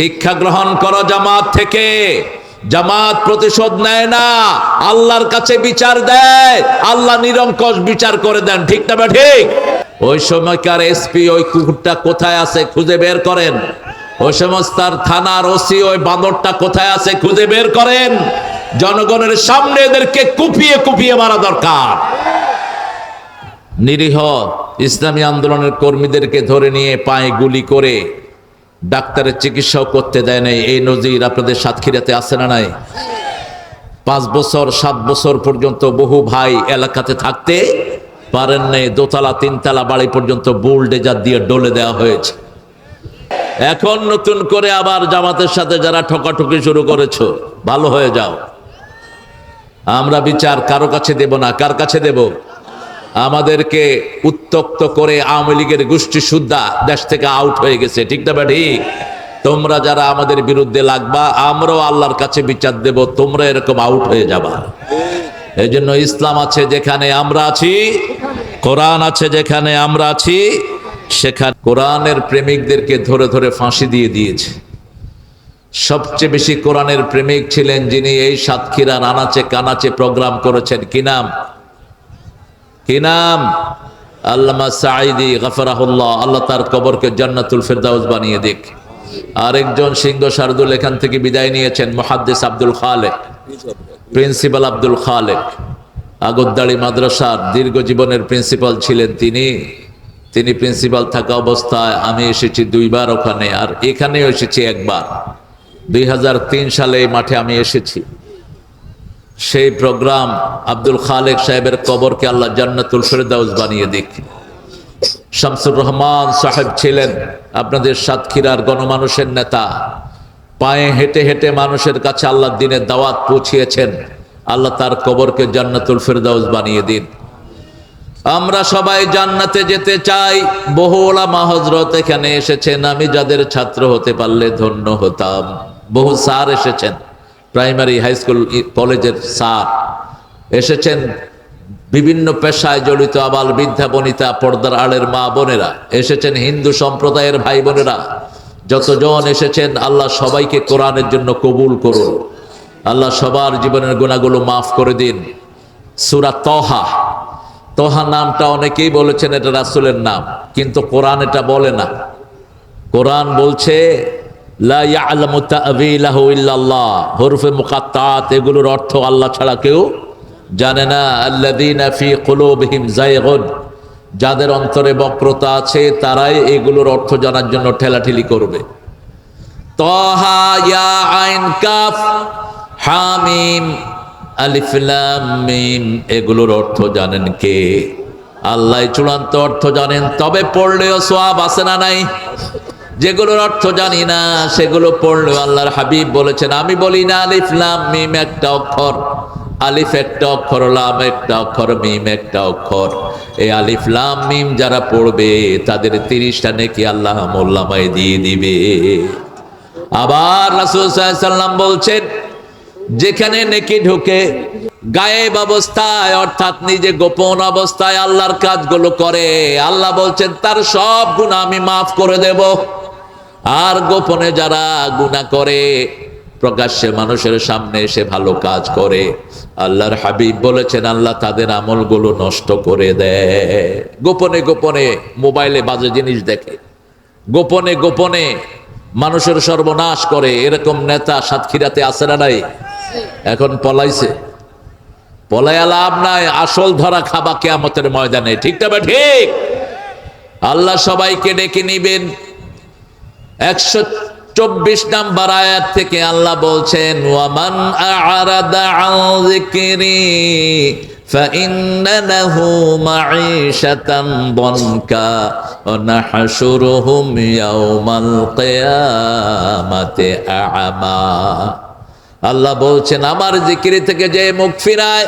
শিক্ষা গ্রহণ করো জামাত থেকে। জামাত প্রতিশোধ নেয় না। আল্লাহর কাছে বিচার দেয়। আল্লাহ নিরঙ্কশ বিচার করে দেন। ঠিক না ঠিক? ওই সময়কার এসপি ওই কুকুরটা কোথায় আছে খুঁজে বের করেন। ওই সমস্ত থানার ওসি ওই বাঁদরটা কোথায় আছে খুঁজে বের করেন। জনগণের সামনে এদেরকে কুপিয়ে কুপিয়ে মারা দরকার। নিরীহ ইসলামী আন্দোলনের কর্মীদেরকে ধরে নিয়ে পায়ে গুলি করে ডাক্তারের চিকিৎসাও করতে দেয় নাই। এই নজির আপনাদের সাতক্ষীরাতে আছে না নাই? পাঁচ বছর, সাত বছর পর্যন্ত বহু ভাই এলাকাতে থাকতে পারেন নাই। দোতলা, তিনতলা বাড়ি পর্যন্ত বুলডেজার দিয়ে ডলে দেওয়া হয়েছে। এখন নতুন করে আবার জামাতের সাথে যারা ঠকাঠকি শুরু করেছ, ভালো হয়ে যাও। আমরা বিচার কারও কাছে দেব না, কার কাছে দেব? আমাদেরকে উত্তক্ত করে আওয়ামী লীগের গোষ্ঠী সুদ্ধা দেশ থেকে আউট হয়ে গেছে। ঠিক না ঠিক তোমরা যারা আমাদের বিরুদ্ধে লাগবা, আমরাও আল্লাহর কাছে বিচার দেব, তোমরা এরকম আউট হয়ে যাবা। এই জন্য ইসলাম আছে যেখানে আমরা আছি, কোরআন আছে যেখানে আমরা আছি, সেখানে কোরআনের প্রেমিকদেরকে ধরে ধরে ফাঁসি দিয়ে দিয়েছে। সবচেয়ে বেশি কোরআনের প্রেমিক ছিলেন যিনি এই সাতক্ষীরা নানাচে কানাচে প্রোগ্রাম করেছেন। কি নাম? কি নাম? আল্লামা সাঈদি, গফরাহুল্লাহ। আল্লাহ তার কবরকে জান্নাতুল ফেরদাউস বানিয়ে দিক। আরেকজন সিংহ শারদুল এখান থেকে বিদায় নিয়েছেন, মুহাদ্দিস আব্দুল খালেক, প্রিন্সিপাল আব্দুল খালেক। আগরদাড়ি মাদ্রাসার দীর্ঘ জীবনের প্রিন্সিপাল ছিলেন তিনি। তিনি প্রিন্সিপাল থাকা অবস্থায় আমি এসেছি দুইবার ওখানে, আর এখানেও এসেছি একবার। দুই হাজার তিন সালে এই মাঠে আমি এসেছি। সেই প্রোগ্রাম আব্দুল খালেক সাহেবের কবরকে আল্লাহ জান্নাতুল ফেরদাউস বানিয়ে দিক। শামসুর রহমান সাহেব ছিলেন আপনাদের সাতক্ষীরার গণমানুষের নেতা। পায়ে হেঁটে হেঁটে মানুষের কাছে আল্লাহ দিনের দাওয়াত পৌঁছিয়েছেন। আল্লাহ তার কবরকে জান্নাতুল ফেরদাউস বানিয়ে দিন। আমরা সবাই জান্নাতে যেতে চাই। বহু ওলামা হজরত এখানে এসেছেন। আমি যাদের ছাত্র হতে পারলে ধন্য হতাম। বহু স্যার এসেছেন। প্রাইমারি হাই স্কুল কলেজের স্যার এসেছেন বিভিন্ন পেশায় জড়িত আবাল বৃদ্ধা বনিতা পর্দার আড়ের মা বোনেরা। এসেছেন হিন্দু সম্প্রদায়ের ভাই বোনেরা। যতজন এসেছেন, আল্লাহ সবাইকে কোরআনের জন্য কবুল করুন। আল্লাহ সবার জীবনের গুণাগুলো মাফ করে দিন। সুরা তহা। তহা নামটা অনেকেই বলেছেন এটা রাসুলের নাম, কিন্তু কোরআন এটা বলে না। কোরআন বলছে হরফে এগুলোর অর্থ আল্লাহ ছাড়া কেউ জানে না। যাদের অন্তরে বক্রতা আছে, তারাই এগুলোর অর্থ জানার জন্য ঠেলাঠেলি করবে। আইন কাফ, হামিম এগুলোর অর্থ জানেন কে? আল্লাহ চূড়ান্ত অর্থ জানেন, তবে পড়লেও সোয়াব আছে না নাই? যেগুলোর অর্থ জানি না, সেগুলো পড়লেও আল্লাহর হাবিব বলেছেন, আমি বলি না, আলিফ, লাম, মিম একটা অক্ষর। আলিফ একটা অক্ষর, লাম একটা অক্ষর, মিম একটা অক্ষর। এই আলিফ, লাম, মিম যারা পড়বে, তাদের তিরিশটা নেকি আল্লাহ মোল্লামায় দিয়ে দিবে। আবার রাসূল সাল্লাম বলছেন, যেখানে নেকি ঢুকে, গায়েব অবস্থায়, অর্থাৎ নিজে গোপন অবস্থায় আল্লাহর কাজগুলো করে, আল্লাহ বলছেন, তার সব গুণ আমি মাফ করে দেব। আর গোপনে যারা গুণা করে, প্রকাশ্যে মানুষের সামনে এসে ভালো কাজ করে। আল্লাহর হাবিব বলেছেন, আল্লাহ তাদের আমলগুলো নষ্ট করে দেয়। গোপনে গোপনে মোবাইলে বাজে জিনিস দেখে, গোপনে গোপনে মানুষের সর্বনাশ করে। এরকম নেতা সাতক্ষীরাতে আসে না নাই? এখন পলাইছে। পলাইয়া লাভ নাই, আসল ধরা খাবা কেয়ামতের ময়দানে। ঠিক তবে ঠিক? আল্লাহ সবাইকে ডেকে নিবেন। একশো চব্বিশ নাম্বার আয়াত থেকে আল্লাহ বলছেন ওয়ামান আরাদা আন যিকরি فإن له معيشة ضنكا ونحشرهم يوم القيامة أعمى আল্লাহ বলছেন আমার জিকিরি থেকে যে মুখ ফিরায়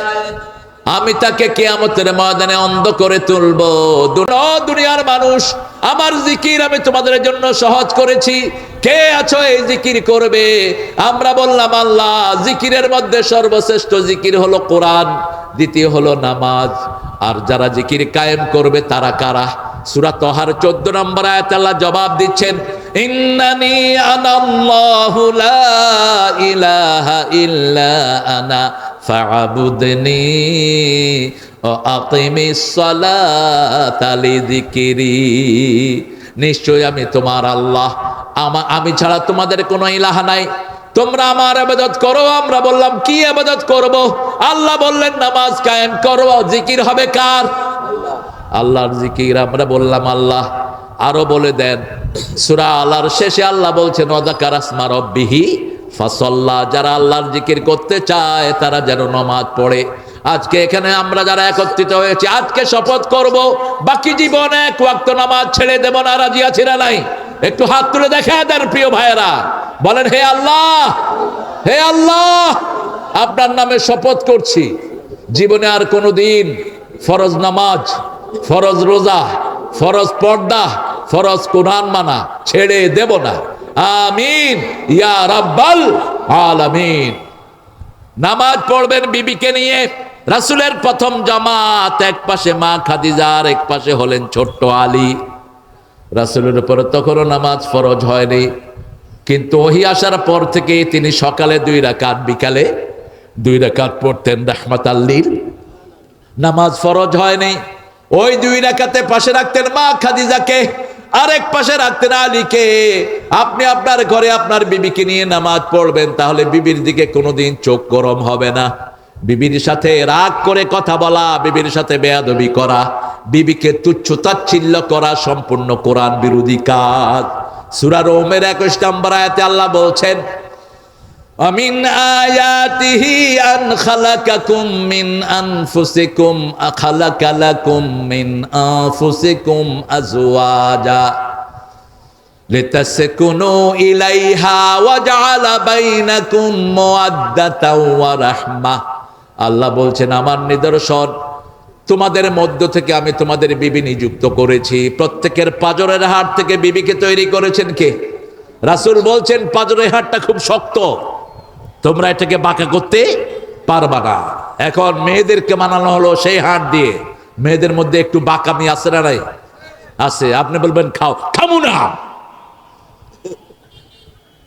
আমি তাকে কেয়ামতের ময়দানে অন্ধ করে তুলবো। দুনিয়ার মানুষ, আমার জিকির আমি তোমাদের জন্য সহজ করেছি। কে আছো এই জিকির করবে? আমরা বললাম, আল্লাহ, জিকিরের মধ্যে সর্বশ্রেষ্ঠ জিকির হলো কোরআন, দ্বিতীয় হলো নামাজ। আর যারা জিকির কায়েম করবে, তারা কারা? সুরা তহার চোদ্দ নম্বর আয়াত আল্লাহ জবাব দিচ্ছেন, ইন্নানি আনাল্লাহু লা ইলাহা ইল্লা আনা ফা'বুদনি ও আকিমিস সালাতা লিযিকরি নিশ্চয় আমি তোমার আল্লাহ। আমা- আমি ছাড়া তোমাদের কোনো ইলাহা নাই। তোমরা আমার আবাদত করো, আমরা বললাম, কি আবাদত করব? আল্লাহ বললেন, নামাজ কায়েম করো জিকির হবে কার? আল্লাহর জিকির আমরা বললাম, আল্লাহ। আরও বলে দেন, সুরা আল্লাহর শেষে আল্লাহ বলছেন অদাকার আসমা রব্বিহি ফাসল্লা, যারা আল্লাহর জিকির করতে চায়, তারা যেন নমাজ পড়ে। আজকে এখানে আমরা যারা একত্রিত হয়েছি, আজকে শপথ করব, বাকি জীবন এক ওয়াক্ত নামাজ ছেড়ে দেব না, রাজি আছি না নাই? একটু হাত তুলে দেখা দেন প্রিয় ভাইয়েরা। বলেন, হে আল্লাহ হে আল্লাহ, আপনার নামে শপথ করছি। জীবনে আর কোনো দিন ফরজ নামাজ, ফরজ রোজা, ফরজ পর্দা, ফরজ কোরআন মানা ছেড়ে দেব না। আমিন, ইয়া রাব্বাল আলামিন। নামাজ পড়বেন বিবিকে নিয়ে। রাসূলের প্রথম জামাত এক পাশে মা খাদিজার এক পাশে হলেন ছোট্ট আলী। রাসূলের উপরে তখনও নামাজ ফরজ হয়নি। কিন্তু ওহি আসার পর থেকে তিনি সকালে দুই রাকাত, বিকালে দুই রাকাত পড়তেন রাহমাত আল্লির নামাজ ফরজ হয়নি। ওই দুই রাকাতে পাশে রাখতেন মা খাদিজাকে। আরেক পাশে রাখতেন আলীকে। আপনি আপনার ঘরে আপনার বিবিকে নিয়ে নামাজ পড়বেন, তাহলে বিবির দিকে কোনোদিন চোখ গরম হবে না। বিবির সাথে রাগ করে কথা বলা, বিবির সাথে বেয়াদবি করা, বিবিকে তুচ্ছ তাচ্ছিল্য করা সম্পূর্ণ কোরআন বিরোধী কাজ। সুরার ওমের একুশ নম্বর আয়াতে আল্লাহ বলছেন ومن آياته أن خلقكم من أنفسكم خلق لكم من أنفسكم أزواجا لتسكنوا إليها وجعل بينكم مودة ورحمة আল্লাহ বলছেন আমার নিদর্শন তোমাদের মধ্য থেকে আমি তোমাদের বিবি নিযুক্ত করেছি প্রত্যেকের পাজরের হাট থেকে বিবিকে তৈরি করেছেন কে রাসূল বলছেন পাজরের হাটটা খুব শক্ত তোমরা এটাকে বাঁকা করতে পারবা না। এখন মেয়েদেরকে মানানো হলো সেই হাট দিয়ে। মেয়েদের মধ্যে একটু বাঁকামি আছে না নাই? আছে। আপনি বলবেন, খাও। খাব না।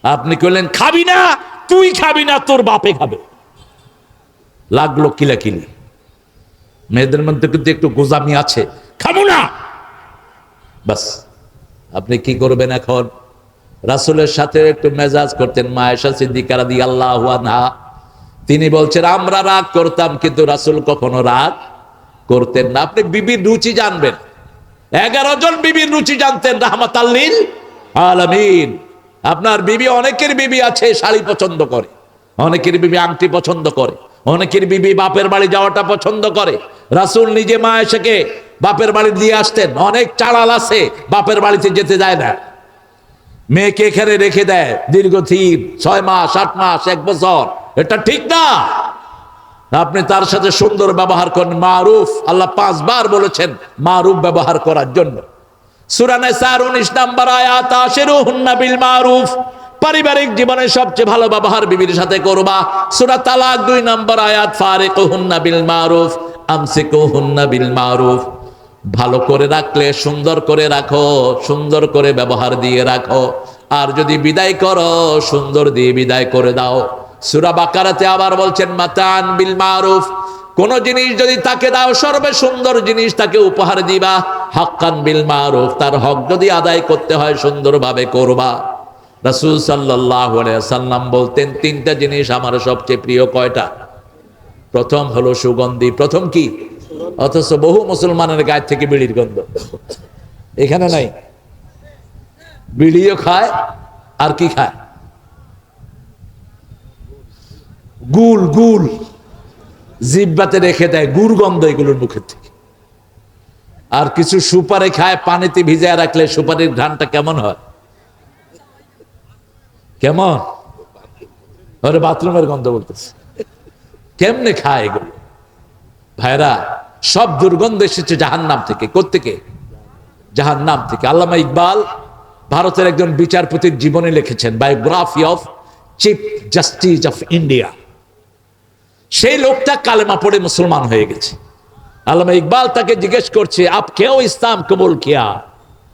আপনি কইলেন, খাবি না, তুই খাবি না, তোর বাপে খাবে। লাগল কিলাকিলি। মেয়েদের মধ্যে কিন্তু একটু গোজামি আছে। খাব না। বাস। আপনি কি করবেন এখন? রাসুলের সাথে একটু মেজাজ করতেন মায়েশা সিদ্দিকারা দি আল্লাহ তিনি বলছেন, আমরা রাগ করতাম, কিন্তু রাসুল কখনো রাগ করতেন না। আপনি বিবির রুচি জানবেন। এগারো জন বিবির রুচি জানতেন রাহমাত আলামিন। আপনার বিবি, অনেকের বিবি আছে, শাড়ি পছন্দ করে। অনেকের বিবি আংটি পছন্দ করে। অনেকের বিবি বাপের বাড়ি যাওয়াটা পছন্দ করে। রাসুল নিজে মা এসেকে বাপের বাড়ি দিয়ে আসতেন। অনেক চাড়াল আছে, বাপের বাড়িতে যেতে যায় না। মেয়েকে এখানে রেখে দেয় দীর্ঘ দীর্ঘদিন, ছয় মাস, আট মাস, এক বছর। এটা ঠিক না। আপনি তার সাথে সুন্দর ব্যবহার করেন, মারুফ। আল্লাহ পাঁচবার বলেছেন মারুফ ব্যবহার করার জন্য। সুরানে সার উনিশ নাম্বার আয়াত আশেরু বিল মারুফ। পারিবারিক জীবনে সবচেয়ে ভালো ব্যবহার বিবির সাথে করবা। সুরা তালাক দুই নম্বর আয়াত ফারিক হুন্না বিল মারুফ আমসিকু হুন্না বিল মারুফ। ভালো করে রাখলে সুন্দর করে রাখো, সুন্দর করে ব্যবহার দিয়ে রাখো। আর যদি বিদায় করো, সুন্দর দিয়ে বিদায় করে দাও। সুরা বাকারাতে আবার বলছেন, মাতান বিল মারুফ। কোন জিনিস যদি তাকে দাও, সর্বে সুন্দর জিনিস তাকে উপহার দিবা। হাক্কান বিল মারুফ, তার হক যদি আদায় করতে হয়, সুন্দরভাবে করবা। রাসূল আলাইহি সাল্লাম বলতেন, তিনটা জিনিস আমার সবচেয়ে প্রিয় কয়টা? প্রথম হলো সুগন্ধি, প্রথম কি? অথচ বহু মুসলমানের গায়ে থেকে বিড়ির গন্ধ। এখানে নাই। বিড়িও খায়, আর কি খায়? গুল গুল। জিব্বাতে রেখে দেয়, গুড় গন্ধ এগুলোর মুখের থেকে। আর কিছু সুপারি খায়, পানিতে ভিজায় রাখলে সুপারির ঘ্রাণটা কেমন হয়? কেমন? বাথরুমের গন্ধ বলতেছে। কেমনে খায় এগুলো? ভাইরা সব দুর্গন্ধ এসেছে জাহান নাম থেকে। জাহান নাম থেকে। আল্লামা ইকবাল ভারতের একজন বিচারপতির জীবনে লিখেছেন biography of chief justice of India সেই লোকটা কালেমা পড়ে মুসলমান হয়ে গেছে। আল্লামা ইকবাল তাকে জিজ্ঞেস করছে, আপ কেউ ইসলাম কবুল কিয়া?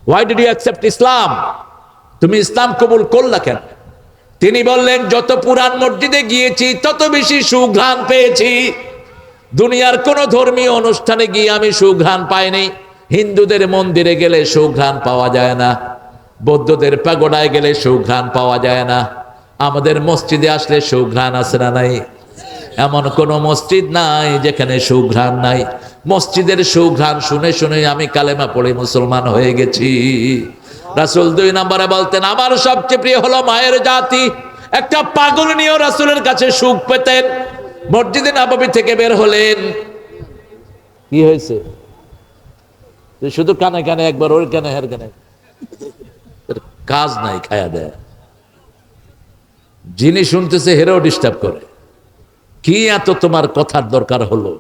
Why did you accept Islam তুমি ইসলাম কবুল করলা কেন? তিনি বললেন, যত পুরান মসজিদে গিয়েছি, তত বেশি সুঘ্রাণ পেয়েছি। দুনিয়ার কোন ধর্মীয় অনুষ্ঠানে গিয়ে আমি সুঘ্রাণ পাইনি। হিন্দুদের মন্দিরে গেলে সুঘ্রাণ পাওয়া যায় না। বৌদ্ধদের পাগোড়ায় গেলে সুঘ্রাণ পাওয়া যায় না। আমাদের মসজিদে আসলে সুঘ্রাণ আছে না নাই? এমন কোন মসজিদ নাই যেখানে সুঘ্রাণ নাই। মসজিদের সুঘ্রাণ শুনে শুনে আমি কালেমা পড়ে মুসলমান হয়ে গেছি। রাসুল দুই নম্বরে বলতেন, আমার সবচেয়ে প্রিয় হলো মায়ের জাতি। একটা পাগল নিয়েও রাসুলের কাছে সুখ পেতেন। মসজিদে নাবাবি থেকে বের হলেন। কি হয়েছে? শুধু কানে কানে একবার, ওর কানে হের কানে। কাজ নাই, খায়া দেয়। যিনি শুনতেছে, হেরেও ডিস্টার্ব করে। কি এত তোমার কথার দরকার হলো?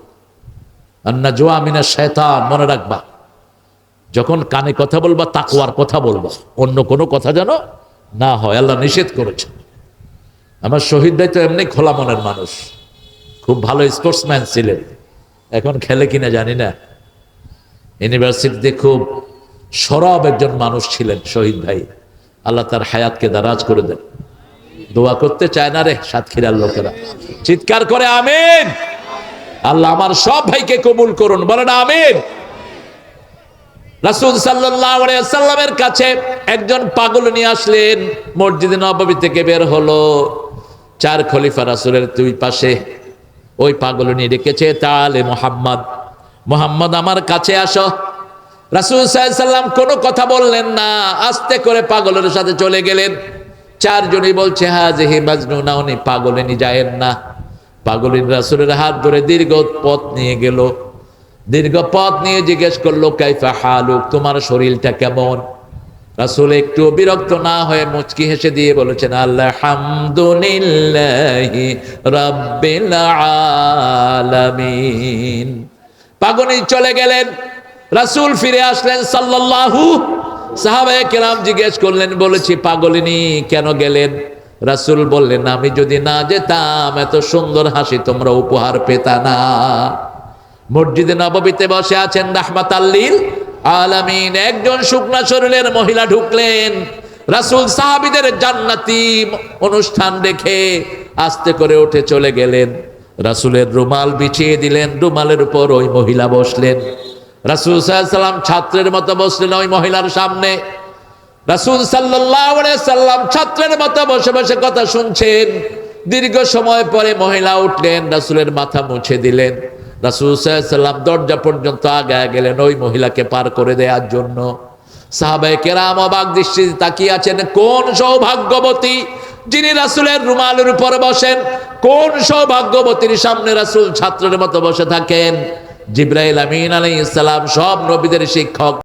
আন্না জোয়া মিনা শয়তান, মনে রাখবা। যখন কানে কথা বলবা তাকুয়ার কথা বলবা। অন্য কোনো কথা যেন না হয়। আল্লাহ নিষেধ করেছে আমার শহীদ তো এমনি খোলা মনের মানুষ। ভালো স্পোর্টসম্যান ছিলেন। এখন খেলে কিনা জানি না। ইউনিভার্সিটিতে খুব সরব একজন মানুষ ছিলেন শহীদ ভাই। আল্লাহ তার হায়াতকে দারাজ করে দেন। দোয়া করতে চায় না রে সাতক্ষীরার লোকেরা। চিৎকার করে, আমিন! আল্লাহ আমার সব ভাইকে কবুল করুন। বলেন, আমিন! রাসুল সাল্লামের কাছে একজন পাগল নিয়ে আসলেন। মসজিদে নবাবী থেকে বের হলো। চার খলিফা রাসুলের দুই পাশে ওই পাগল নিয়ে রেখেছে তাহলে মোহাম্মদ মোহাম্মদ আমার কাছে আসো। রাসুল সাল্লাম কোনো কথা বললেন না, আস্তে করে পাগলের সাথে চলে গেলেন। চারজনই বলছে হা জেহি বাজনু না উনি পাগলিনী যায়েন না। পাগলিন রাসুলের হাত ধরে দীর্ঘ পথ নিয়ে গেল। দীর্ঘ পথ নিয়ে জিজ্ঞেস করল, কাইফা হালুক, তোমার শরীরটা কেমন? রাসুল একটু বিরক্ত না হয়ে মুচকি হেসে দিয়ে বলেছেন আল্লাহ রাব্বিল আলামিন। পাগনি চলে গেলেন, রাসুল ফিরে আসলেন সাল্লাল্লাহু, সাহাবায়ে কেরাম জিজ্ঞেস করলেন, বলেছি পাগলিনী কেন গেলেন? রাসুল বললেন, আমি যদি না যেতাম, এত সুন্দর হাসি তোমরা উপহার পেতা না। মসজিদে নববীতে বসে আছেন রাহমাত আল্লিল আলামিন একজন শুকনা শরীরের মহিলা ঢুকলেন। রাসুল সাহাবিদের জান্নাতি অনুষ্ঠান দেখে আস্তে করে উঠে চলে গেলেন। রাসুলের রুমাল বিছিয়ে দিলেন, রুমালের উপর ওই মহিলা বসলেন। রাসুল সাল্লাম ছাত্রের মতো বসলেন ওই মহিলার সামনে। রাসুল সাল্লাম ছাত্রের মতো বসে বসে কথা শুনছেন। দীর্ঘ সময় পরে মহিলা উঠলেন, রাসুলের মাথা মুছে দিলেন। রাসুল সাল্লাম দরজা পর্যন্ত আগায় গেলেন ওই মহিলাকে পার করে দেওয়ার জন্য। সাহাবাই কেরাম অবাক দৃষ্টিতে তাকিয়ে আছেন, কোন সৌভাগ্যবতী যিনি রাসুলের রুমালের উপর বসেন, কোন সৌভাগ্যবতীর সামনে রাসুল ছাত্রের মতো বসে থাকেন? জিব্রাহিল আমিন আলাই ইসলাম সব নবীদের শিক্ষক।